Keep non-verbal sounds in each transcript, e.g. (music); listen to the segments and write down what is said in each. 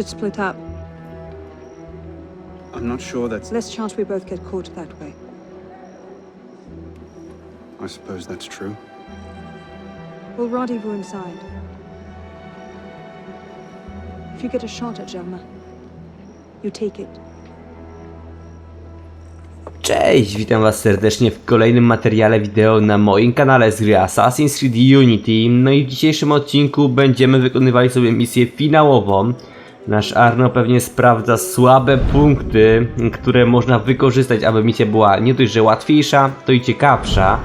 Should split up. I'm not sure that's. Less chance we both get caught that way. I suppose that's true. We'll rendezvous inside. If you get a shot at Germa, you take it. Cześć, witam was serdecznie w kolejnym materiale wideo na moim kanale z gry Assassin's Creed Unity. No i w dzisiejszym odcinku będziemy wykonywali sobie misję finałową. Nasz Arno pewnie sprawdza słabe punkty, które można wykorzystać, aby misja była nie dość, że łatwiejsza, to i ciekawsza.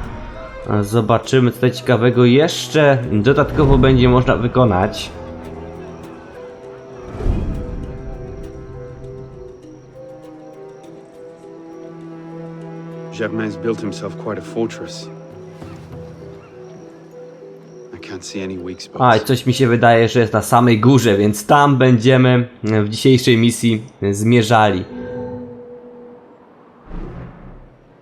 Zobaczymy co ciekawego jeszcze dodatkowo będzie można wykonać. Germain's built himself quite a fortress. A, coś mi się wydaje, że jest na samej górze, więc tam będziemy w dzisiejszej misji zmierzali.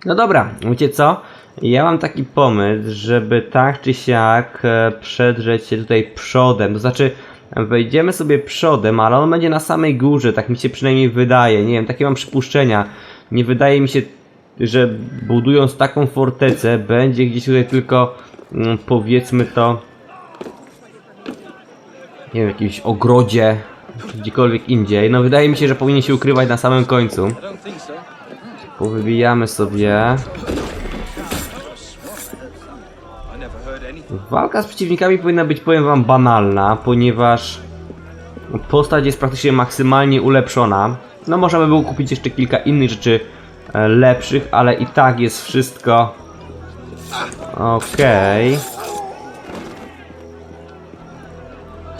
No dobra, wiecie co? Ja mam taki pomysł, żeby tak czy siak e, przedrzeć się tutaj przodem. To znaczy, wejdziemy sobie przodem, ale on będzie na samej górze, tak mi się przynajmniej wydaje. Nie wiem, takie mam przypuszczenia. Nie wydaje mi się, że budując taką fortecę, będzie gdzieś tutaj tylko, mm, powiedzmy to, nie wiem, jakimś ogrodzie, czy gdziekolwiek indziej. No wydaje mi się, że powinien się ukrywać na samym końcu. Powybijamy sobie. Walka z przeciwnikami powinna być, powiem wam, banalna, ponieważ postać jest praktycznie maksymalnie ulepszona. No można by było kupić jeszcze kilka innych rzeczy e, lepszych, ale i tak jest wszystko okej. Jeśli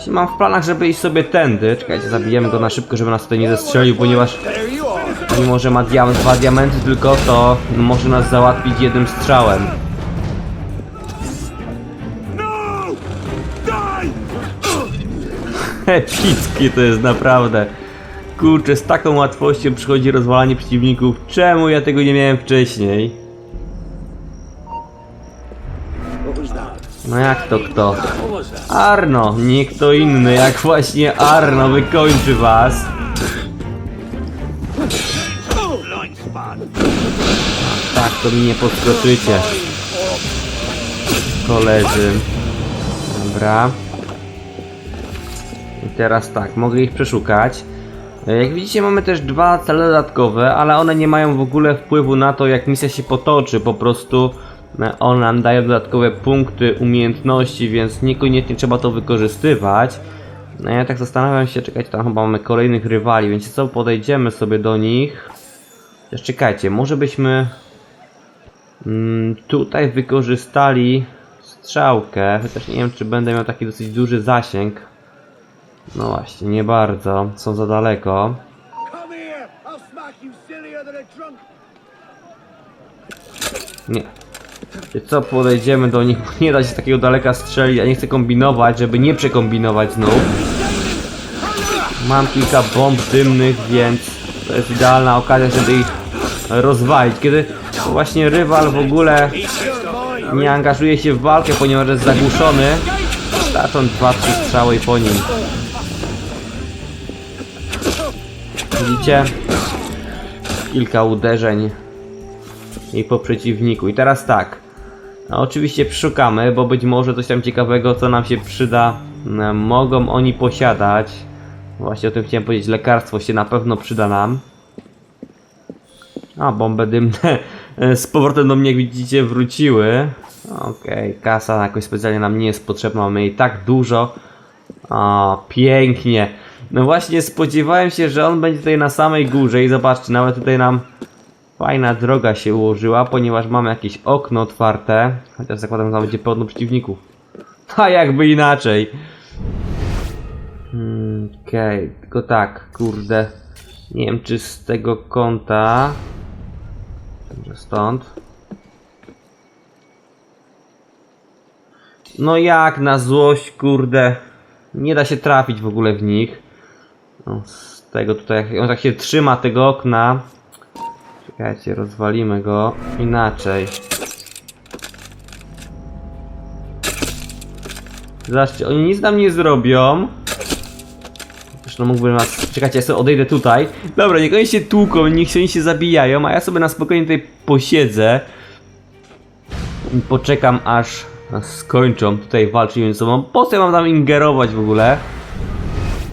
Mam w planach, żeby iść sobie tędy. Czekajcie, zabijemy go na szybko, żeby nas tutaj nie zestrzelił, ponieważ mimo, że ma diament, dwa diamenty tylko, to może nas załatwić jednym strzałem. (laughs) Epickie to jest naprawdę. Kurczę, z taką łatwością przychodzi rozwalanie przeciwników. Czemu ja tego nie miałem wcześniej? No jak to kto? Arno, nie kto inny, jak właśnie Arno wykończy was. Tak, to mi nie podskoczycie. Koledzy. Dobra. I teraz tak, mogę ich przeszukać. Jak widzicie mamy też dwa cele dodatkowe, ale one nie mają w ogóle wpływu na to jak misja się potoczy, po prostu e, one nam dają dodatkowe punkty umiejętności, więc niekoniecznie trzeba to wykorzystywać. No ja tak zastanawiam się, czekajcie, tam chyba mamy kolejnych rywali, więc co, podejdziemy sobie do nich. Chociaż czekajcie, może byśmy mm, tutaj wykorzystali strzałkę, chociaż nie wiem czy będę miał taki dosyć duży zasięg. No właśnie, nie bardzo. Są za daleko. Nie. Co, podejdziemy do nich, nie da się takiego daleka strzelić, ja nie chcę kombinować, żeby nie przekombinować znów. Mam kilka bomb dymnych, więc to jest idealna okazja, żeby ich rozwalić. Kiedy właśnie rywal w ogóle nie angażuje się w walkę, ponieważ jest zagłuszony, starczą dwa, trzy strzały i po nim. Widzicie? Kilka uderzeń i po przeciwniku. I teraz tak. No, oczywiście przeszukamy, bo być może coś tam ciekawego, co nam się przyda, mogą oni posiadać. Właśnie o tym chciałem powiedzieć. Lekarstwo się na pewno przyda nam. A, bomby dymne (laughs) z powrotem do mnie, jak widzicie, wróciły. Okej, kasa jakoś specjalnie nam nie jest potrzebna, mamy jej tak dużo. O, pięknie. No właśnie, spodziewałem się, że on będzie tutaj na samej górze i zobaczcie, nawet tutaj nam fajna droga się ułożyła, ponieważ mamy jakieś okno otwarte. Chociaż zakładam, że będzie pełno przeciwników. (laughs) A jakby inaczej. Hmm, Okej, tylko tak, kurde. Nie wiem, czy z tego kąta. Może stąd. No jak na złość, kurde. Nie da się trafić w ogóle w nich. No, z tego tutaj, on tak się trzyma tego okna. Czekajcie, rozwalimy go inaczej. Zobaczcie, oni nic nam nie zrobią. Zresztą mógłbym nas... Czekajcie, ja sobie odejdę tutaj. Dobra, niech oni się tłuką, niech się oni się zabijają, a ja sobie na spokojnie tutaj posiedzę. I poczekam aż skończą tutaj walczyć między sobą. Po co ja mam tam ingerować w ogóle?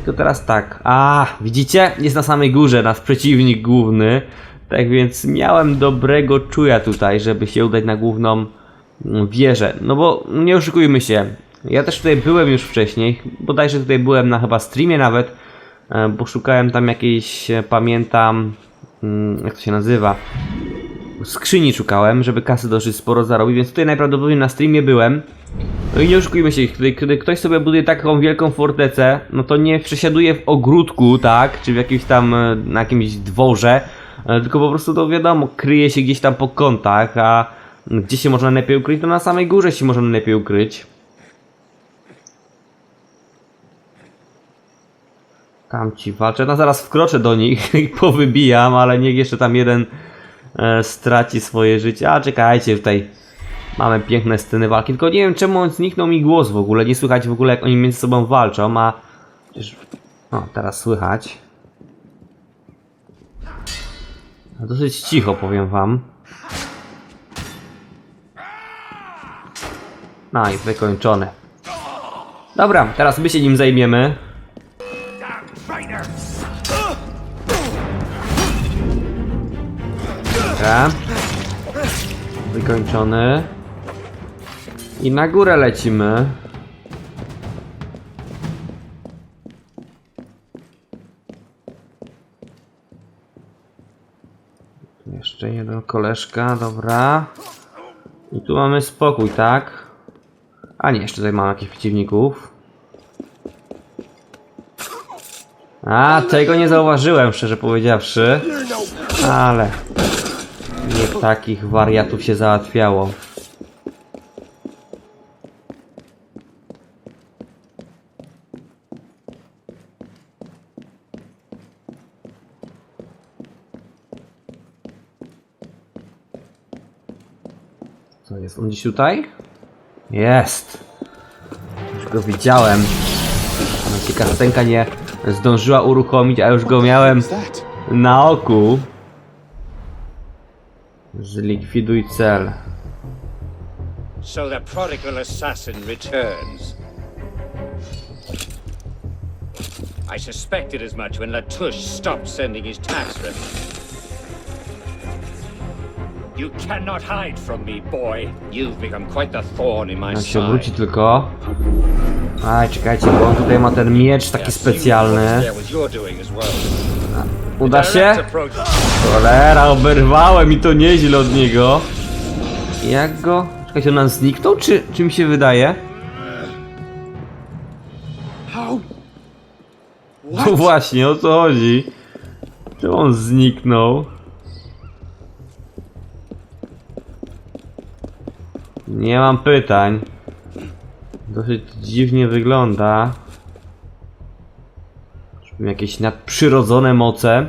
To teraz tak. A, widzicie? Jest na samej górze nasz przeciwnik główny. Tak więc miałem dobrego czuja tutaj, żeby się udać na główną mm, wieżę. No bo nie oszukujmy się. Ja też tutaj byłem już wcześniej. Bodajże tutaj byłem na chyba streamie nawet. e, Bo szukałem tam jakiejś, e, pamiętam, mm, jak to się nazywa, skrzyni szukałem, żeby kasy dosyć sporo zarobić, więc tutaj najprawdopodobniej na streamie byłem. No i nie oszukujmy się, kiedy, kiedy ktoś sobie buduje taką wielką fortecę, no to nie przesiaduje w ogródku, tak, czy w jakimś tam, e, na jakimś dworze, tylko po prostu to wiadomo, kryje się gdzieś tam po kątach, a gdzie się można lepiej ukryć, to na samej górze się można lepiej ukryć. Tam ci walczę, no zaraz wkroczę do nich (laughs) i powybijam, ale niech jeszcze tam jeden e, straci swoje życie. A czekajcie, tutaj mamy piękne sceny walki, tylko nie wiem czemu on zniknął mi głos w ogóle, nie słychać w ogóle jak oni między sobą walczą, a... O, teraz słychać. Dosyć cicho, powiem wam. No i wykończone. Dobra, teraz my się nim zajmiemy. Dobra. Wykończony. I na górę lecimy. Jeszcze jeden koleżka, dobra. I tu mamy spokój, tak? A nie, jeszcze tutaj mamy jakichś przeciwników. A, tego nie zauważyłem, szczerze powiedziawszy. Ale nie takich wariatów się załatwiało. Gdzieś tutaj? Jest! Już go widziałem. Się kastenka nie zdążyła uruchomić, a już go miałem na oku. Zlikwiduj cel. So the prodigal assassin returns. I suspected as much when Latouche stopped sending his tax revenue. You cannot hide from me, boy. You've become quite the thorn in my Jak się side. obróci tylko. Aj, czekajcie, bo on tutaj ma ten miecz taki specjalny. what's there with your doing as well. Uda się? Direct approach. Cholera, oberwałem i to nieźle od niego. Jak go... Czekajcie, on nam zniknął, czy, czy mi się wydaje? How? No właśnie, o co chodzi? Czy on zniknął? Nie mam pytań. Dosyć dziwnie wygląda. Jakieś nadprzyrodzone moce?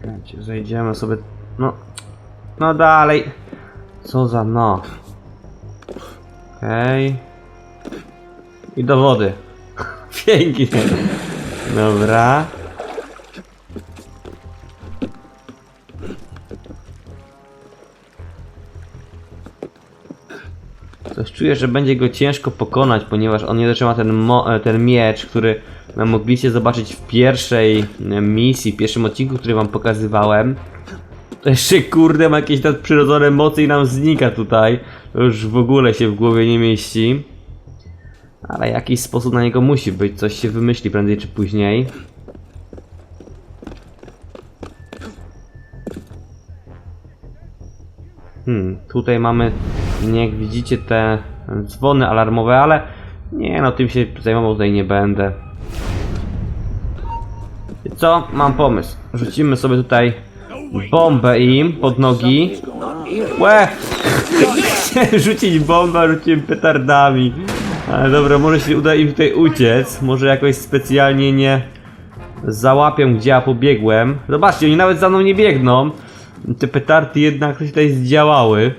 Czekajcie, zejdziemy sobie... No... No dalej. Co za no. Okej. I do wody. (laughs) Pięknie. Dobra. Coś czuję, że będzie go ciężko pokonać, ponieważ on nie dość, że ma ten, e, ten miecz, który mogliście zobaczyć w pierwszej e, misji, w pierwszym odcinku, który wam pokazywałem. Jeszcze kurde ma jakieś nadprzyrodzone mocy i nam znika tutaj. To już w ogóle się w głowie nie mieści. Ale jakiś sposób na niego musi być, coś się wymyśli prędzej czy później. Hmm, tutaj mamy, jak widzicie, te dzwony alarmowe, ale nie no, tym się zajmował tutaj nie będę. Co? Mam pomysł. Rzucimy sobie tutaj bombę im pod nogi. Łe! (laughs) Rzucić bombę, rzuciłem petardami. Ale dobra, może się uda im tutaj uciec. Może jakoś specjalnie nie załapią, gdzie ja pobiegłem. Zobaczcie, oni nawet za mną nie biegną. Te petardy jednak coś tutaj zdziałały.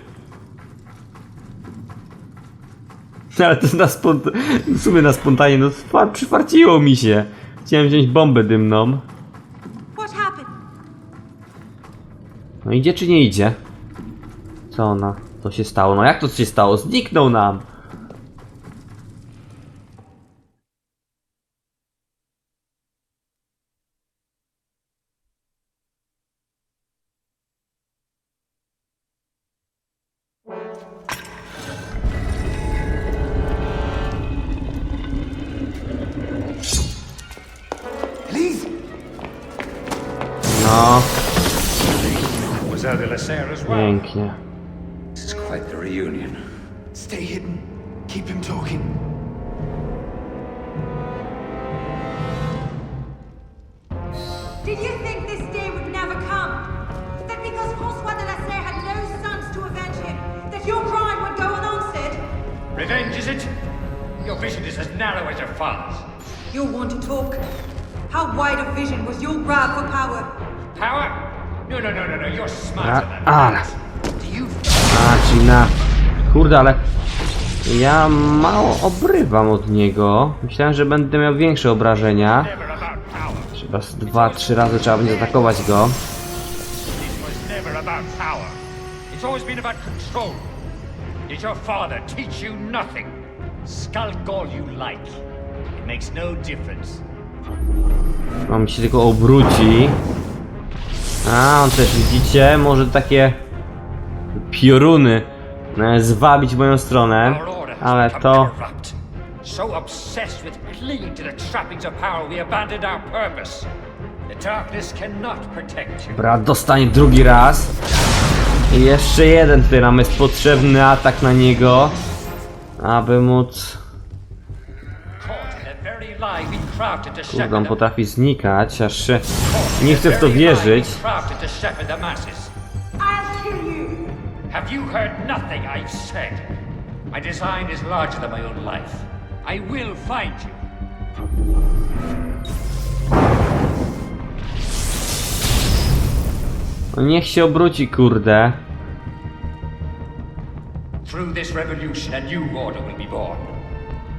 (laughs) Ale to na spont... w sumie na spontanie, no przyfarciło mi się. Chciałem wziąć bombę dymną. No idzie czy nie idzie? Co ona? Co się stało? No jak to się stało? Zniknął nam! Did you think this day would never come? That because Francois de la Serre had no sons to avenge him, that your crime would go unanswered? Revenge, is it? Your vision is as narrow as your father's. You'll want to talk. How wide a vision was your grab for power? Power? No, no, no, no, no. You're smarter than that. Do you A, czyli na... Kurde, ale... Ja mało obrywam od niego. Myślałem, że będę miał większe obrażenia. Never about power? Trzeba z dwa, trzy razy trzeba będzie zaatakować go. It's always been about control. Did your father teach you nothing? Skulk all you like. It makes no difference. On się tylko obróci. A, on też widzicie, może takie pioruny e, zwabić w moją stronę, ale to. So obsessed with clinging to the trappings of power, we abandoned our purpose. The darkness cannot protect you. brat dostanie drugi raz. I jeszcze jeden tutaj nam jest potrzebny atak na niego, aby móc... Kurde, on potrafi znikać, aż się... nie chcę w to wierzyć. Have you heard nothing I've said? My design is larger than my own life. I will find you. No niech się obróci, kurde. Through this revolution, a new order will be born.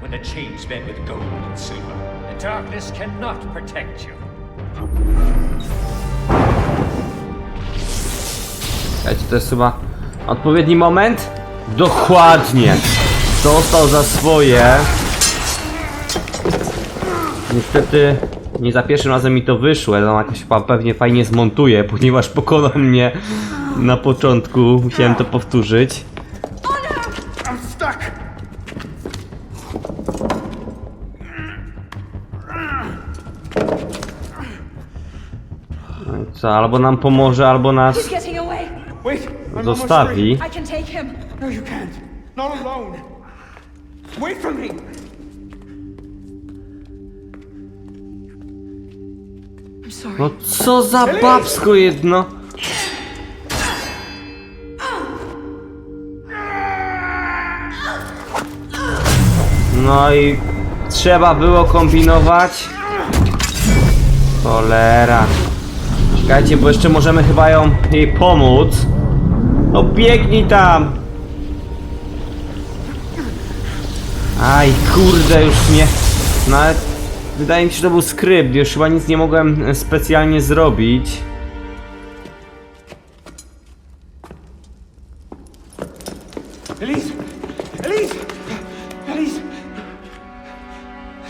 When the chains bend with gold and silver, the darkness cannot protect you. Słuchajcie, to jest chyba odpowiedni moment? Dokładnie! Dostał za swoje. Niestety nie za pierwszym razem mi to wyszło, ale on jakoś pa- pewnie fajnie zmontuje, (laughs) ponieważ pokonał mnie na początku. Musiałem to powtórzyć. I'm stuck. No i Co, albo nam pomoże, albo He's nas getting away. Wait. I'm almost zostawi. I can take him. No, you can't. Not alone. Wait for me. No co za babsko jedno! No i trzeba było kombinować. Cholera. Czekajcie, bo jeszcze możemy chyba ją jej pomóc. No biegnij tam! Aj, kurde, już nie. Nawet wydaje mi się, że to był skrypt. Już chyba nic nie mogłem e, specjalnie zrobić. Elise. Elise. Elise.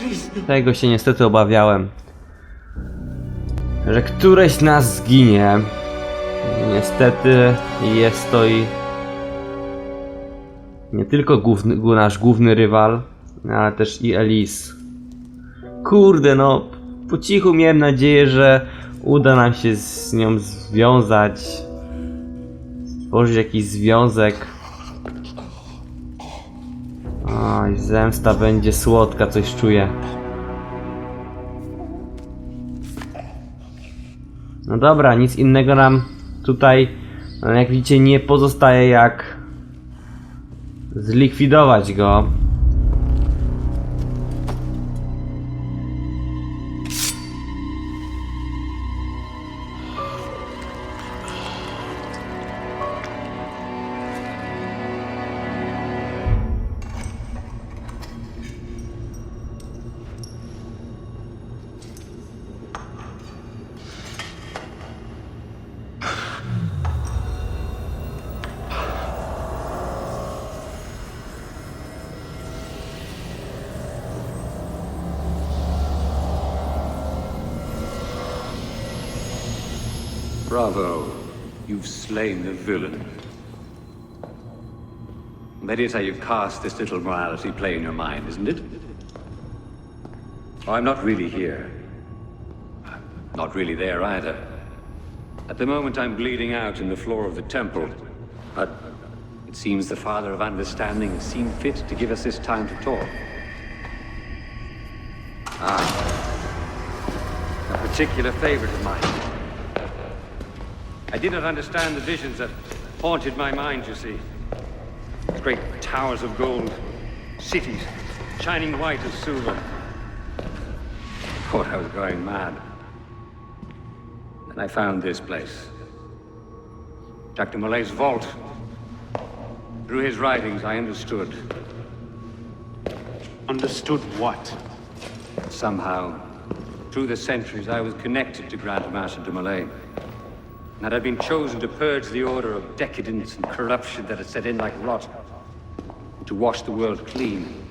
Elise. Tego się niestety obawiałem. Że któreś z nas zginie. Niestety jest to i nie tylko główny, nasz główny rywal, ale też i Elise. Kurde, no po cichu miałem nadzieję, że uda nam się z nią związać, stworzyć jakiś związek. Oj, zemsta będzie słodka, coś czuję. No dobra, nic innego nam tutaj, no jak widzicie, nie pozostaje jak zlikwidować go. Bravo. You've slain the villain. That is how you've cast this little morality play in your mind, isn't it? I'm not really here. Not really there either. At the moment, I'm bleeding out in the floor of the temple. But it seems the Father of Understanding has seen fit to give us this time to talk. Ah. A particular favorite of mine. I did not understand the visions that haunted my mind, you see. Great towers of gold, cities shining white as silver. I Thought I was going mad. And I found this place. Dr. Mollay's vault. Through his writings, I understood. Understood what? Somehow, through the centuries, I was connected to Grand Master de Molay. And that I'd been chosen to purge the order of decadence and corruption that had set in like rot. To wash the world clean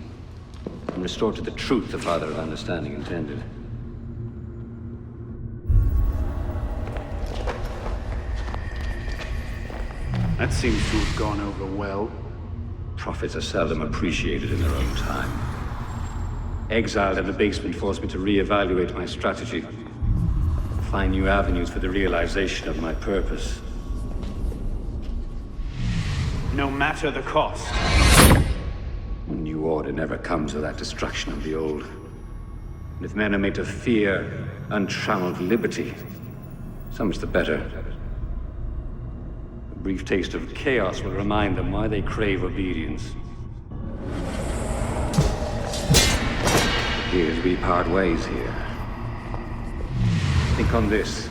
and restore to the truth the Father of Understanding intended. That seems to have gone over well. Prophets are seldom appreciated in their own time. Exiled in the basement forced me to reevaluate my strategy, find new avenues for the realization of my purpose. No matter the cost. A new order never comes without destruction of the old. And if men are made to fear untrammeled liberty, so much the better. A brief taste of chaos will remind them why they crave obedience. Here's we part ways here. Think on this.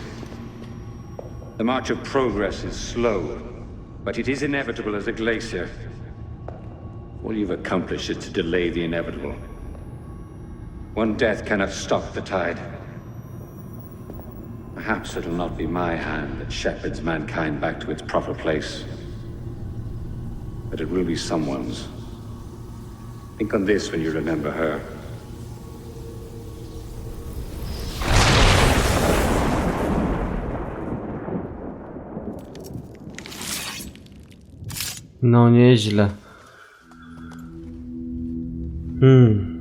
The march of progress is slow, but it is inevitable as a glacier. All you've accomplished is to delay the inevitable. One death cannot stop the tide. Perhaps it'll not be my hand that shepherds mankind back to its proper place. But it will be someone's. Think on this when you remember her. No nieźle. Hmm.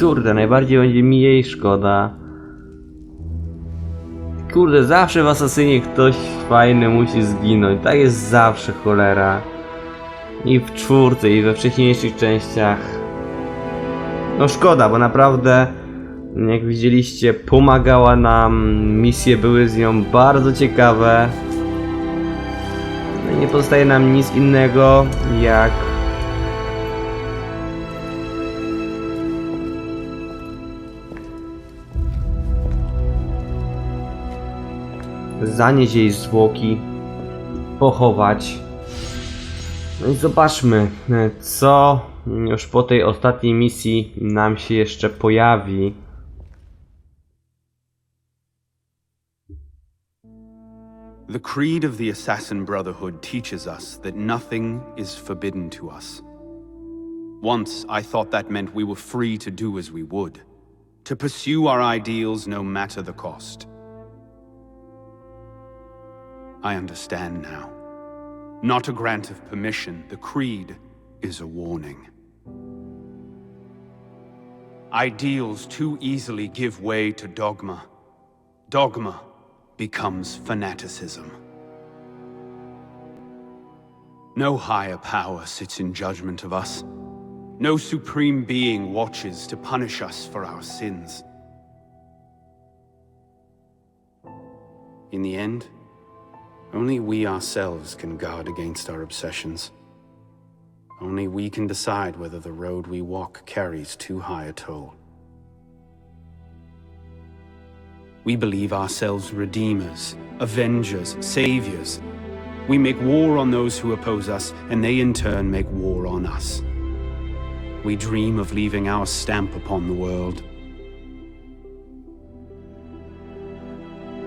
Kurde, najbardziej będzie mi jej szkoda. Kurde, zawsze w Asasynie ktoś fajny musi zginąć. Tak jest zawsze, cholera. I w czwórce, i we wcześniejszych częściach. No szkoda, bo naprawdę, jak widzieliście, pomagała nam. Misje były z nią bardzo ciekawe. No i nie pozostaje nam nic innego, jak zanieść jej zwłoki, pochować. No i zobaczmy, e, co już po tej ostatniej misji nam się jeszcze pojawi. The creed of the Assassin Brotherhood teaches us that nothing is forbidden to us. Once I thought that meant we were free to do as we would, to pursue our ideals no matter the cost. I understand now. Not a grant of permission, the creed is a warning. Ideals too easily give way to dogma. Dogma becomes fanaticism. No higher power sits in judgment of us. No supreme being watches to punish us for our sins. In the end, only we ourselves can guard against our obsessions. Only we can decide whether the road we walk carries too high a toll. We believe ourselves redeemers, avengers, saviors. We make war on those who oppose us, and they in turn make war on us. We dream of leaving our stamp upon the world.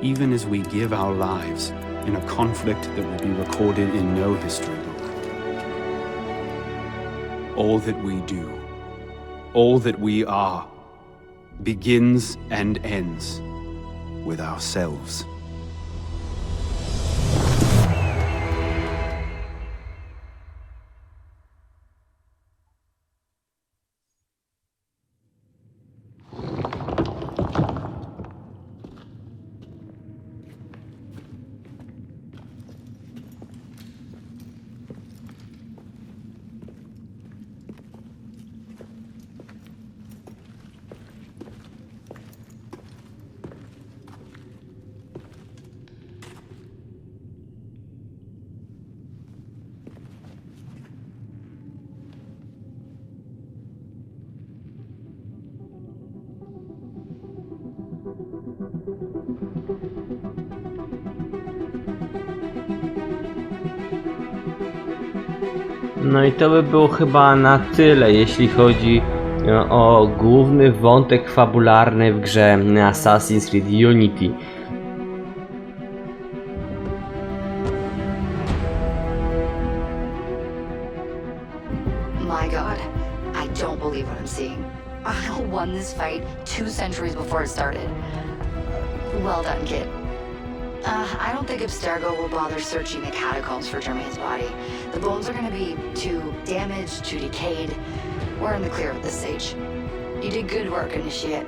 Even as we give our lives, in a conflict that will be recorded in no history book. All that we do, all that we are, begins and ends with ourselves. No i to by było chyba na tyle, jeśli chodzi e, o główny wątek fabularny w grze Assassin's Creed Unity. My god, I don't believe what I'm seeing. I (laughs) won this fight two centuries before it started. Well done, kid. I don't think Abstergo will bother searching the catacombs for Germain's body. The bones are gonna be too damaged, too decayed. We're in the clear at this stage. You did good work, Initiate.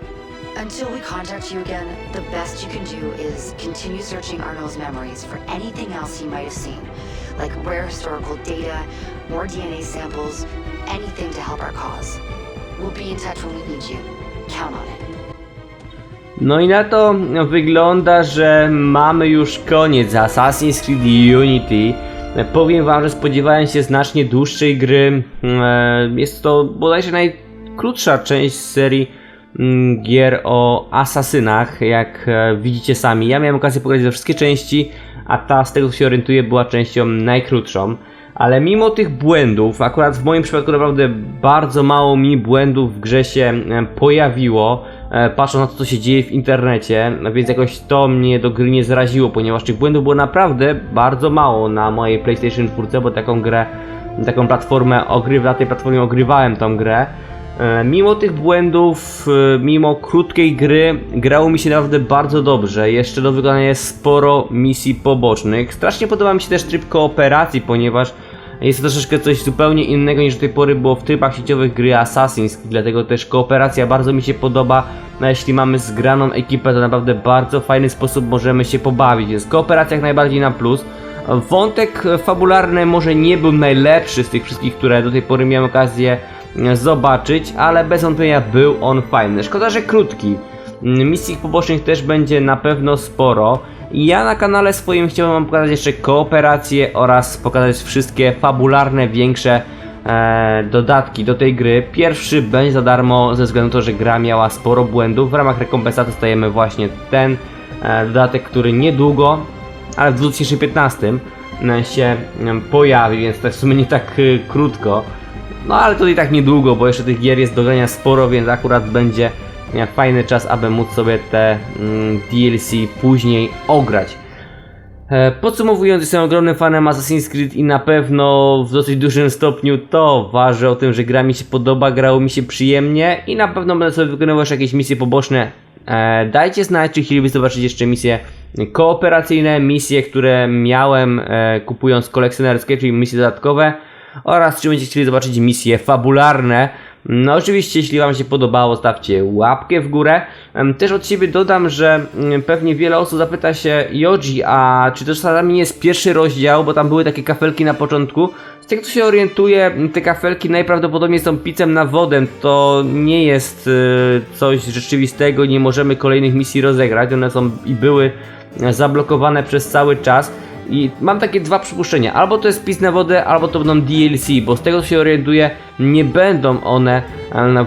Until we contact you again, the best you can do is continue searching Arnold's memories for anything else he might have seen, like rare historical data, more DNA samples, anything to help our cause. We'll be in touch when we need you. Count on it. No i na to wygląda, że mamy już koniec Assassin's Creed Unity. Powiem wam, że spodziewałem się znacznie dłuższej gry. E, Jest to bodajże najkrótsza część serii mm, gier o asasynach, jak e, widzicie sami. Ja miałem okazję we wszystkie części, a ta, z tego co się orientuję, była częścią najkrótszą. Ale mimo tych błędów, akurat w moim przypadku naprawdę bardzo mało mi błędów w grze się e, pojawiło, patrząc na to co się dzieje w internecie, więc jakoś to mnie do gry nie zraziło, ponieważ tych błędów było naprawdę bardzo mało na mojej PlayStation 4, bo taką grę, taką platformę ogrywa, na tej platformie ogrywałem tą grę. E, Mimo tych błędów, e, mimo krótkiej gry, grało mi się naprawdę bardzo dobrze. Jeszcze do wykonania jest sporo misji pobocznych. Strasznie podoba mi się też tryb kooperacji, ponieważ jest to troszeczkę coś zupełnie innego niż do tej pory było w trybach sieciowych gry Assassin's, dlatego też kooperacja bardzo mi się podoba. No, jeśli mamy zgraną ekipę, to naprawdę bardzo fajny sposób możemy się pobawić, więc kooperacja jak najbardziej na plus. Wątek fabularny może nie był najlepszy z tych wszystkich, które do tej pory miałem okazję e, zobaczyć, ale bez wątpienia był on fajny. Szkoda, że krótki. Mm, Misji pobocznych też będzie na pewno sporo. Ja na kanale swoim chciałbym wam pokazać jeszcze kooperację oraz pokazać wszystkie fabularne, większe e, dodatki do tej gry. Pierwszy będzie za darmo ze względu na to, że gra miała sporo błędów. W ramach rekompensaty dostajemy właśnie ten e, dodatek, który niedługo, ale w 2015 e, się e, pojawi, więc to w sumie nie tak e, krótko. No ale to i tak niedługo, bo jeszcze tych gier jest do grania sporo, więc akurat będzie e, fajny czas, aby móc sobie te mm, DLC później ograć. E, Podsumowując, jestem ogromnym fanem Assassin's Creed i na pewno w dosyć dużym stopniu to waży o tym, że gra mi się podoba, grało mi się przyjemnie i na pewno będę sobie wykonywał jeszcze jakieś misje poboczne. E, dajcie znać, czy chcielibyście zobaczyć jeszcze misje kooperacyjne, misje, które miałem e, kupując kolekcjonerskie, czyli misje dodatkowe oraz czy będziecie chcieli zobaczyć misje fabularne. No oczywiście, jeśli Wam się podobało, stawcie łapkę w górę. Też od siebie dodam, że mm, pewnie wiele osób zapyta się Joji, a czy to czasami nie jest pierwszy rozdział, bo tam były takie kafelki na początku. Z tego co się orientuję, m, te kafelki najprawdopodobniej są picem na wodę. To nie jest y, coś rzeczywistego, nie możemy kolejnych misji rozegrać. One są i były zablokowane przez cały czas. I mam takie dwa przypuszczenia. Albo to jest pis na wodę, albo to będą DLC, bo z tego co się orientuję, nie będą one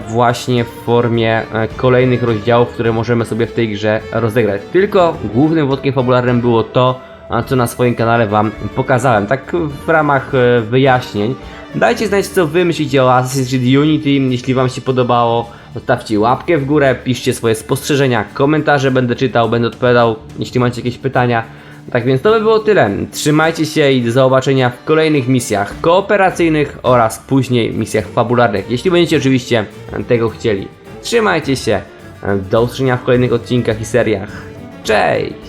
właśnie w formie e, kolejnych rozdziałów, które możemy sobie w tej grze rozegrać. Tylko głównym wątkiem fabularnym było to, co na swoim kanale Wam pokazałem. Tak w ramach e, wyjaśnień. Dajcie znać co Wy myślicie o Assassin's Creed Unity. Jeśli Wam się podobało, zostawcie łapkę w górę, piszcie swoje spostrzeżenia, komentarze będę czytał, będę odpowiadał, jeśli macie jakieś pytania. Tak więc to by było tyle. Trzymajcie się i do zobaczenia w kolejnych misjach kooperacyjnych oraz później misjach fabularnych, jeśli będziecie oczywiście tego chcieli. Trzymajcie się. Do usłyszenia w kolejnych odcinkach i seriach. Cześć!